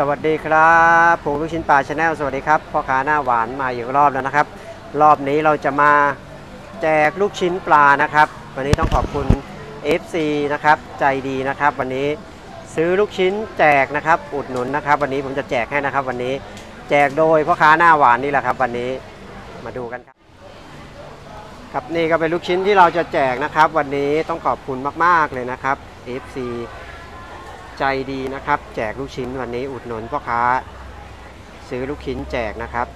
สวัสดีครับผมลูกชิ้นปลาชาแนลสวัสดีครับพ่อค้าหน้าหวานมาอีกรอบแล้วนะครับ รอบนี้เราจะมาแจกลูกชิ้นปลานะครับ วันนี้ต้องขอบคุณ FC นะครับใจดีนะครับ วันนี้ซื้อลูกชิ้นแจกนะครับอุดหนุนนะครับ วันนี้ผมจะแจกให้นะครับ วันนี้แจกโดยพ่อค้าหน้าหวานนี่แหละครับ วันนี้มาดูกันครับครับนี่ก็เป็นลูกชิ้นที่เราจะแจกนะครับ วันนี้ต้องขอบคุณมาก ๆเลยนะครับ FC ใจดีนะครับ แจกลูกชิ้นวันนี้อุดหนุนพ่อค้า ซื้อลูกชิ้นแจกนะครับ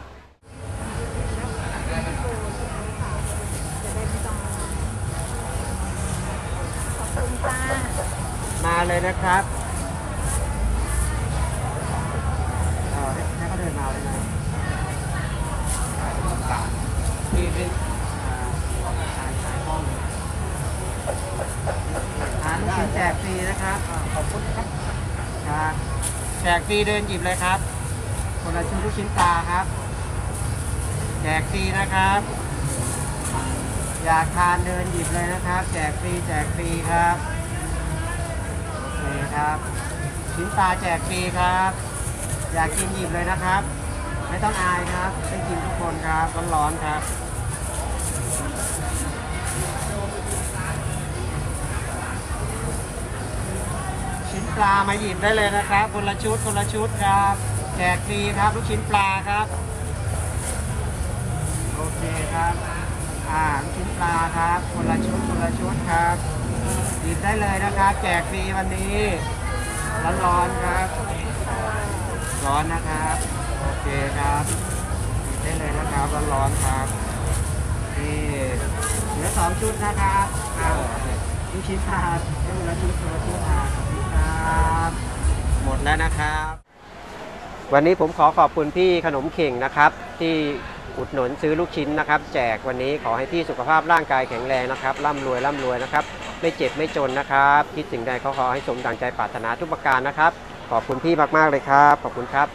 ขอบคุณจ้ามาเลยนะครับเอ่อให้ให้เขาเดินมาเลยนะนี่เป็นอ่าขายขายห้องทานลู กินแจกฟรีนะครับอ่าขอบคุณครับครับแจกฟรีเดินหยิบเลยครับ คนละชุดลูกชิ้นปลาครับ แจกฟรีนะครับ อยากทานเดินหยิบเลยนะครับ แจกฟรีแจกฟรีครับโอเคครับ ชิ้นปลาแจกฟรีครับ อยากกินหยิบเลยนะครับ ไม่ต้องอายครับได้กินทุกคนครับร้อนๆครับ ปลามาหยิบได้เลยนะครับ คนละชุดคนละชุดครับแจกฟรีครับลูกชิ้นปลาครับ โอเคครับอ่าลูกชิ้นปลาครับ คนละชุดคนละชุดครับหยิบได้เลยนะครับแจกฟรีวันนี้ร้อนๆครับ ร้อนนะครับ โอเคครับหยิบได้เลยนะครับร้อนๆครับนี่เหลือสองชุดนะครับอ้าวลูกชิ้นปลาคนละ ครับ วันนี้ผมขอขอบคุณพี่ขนมเข่งนะครับ ที่อุดหนุนซื้อลูกชิ้นนะครับ แจกวันนี้ขอให้พี่สุขภาพร่างกายแข็งแรงนะครับร่ำรวยร่ำรวยนะครับ ไม่เจ็บไม่จนนะครับคิดสิ่งใดเขาขอให้สมดังใจปรารถนาทุกประการนะครับ ขอบคุณพี่มากๆเลยครับ ขอบคุณครับ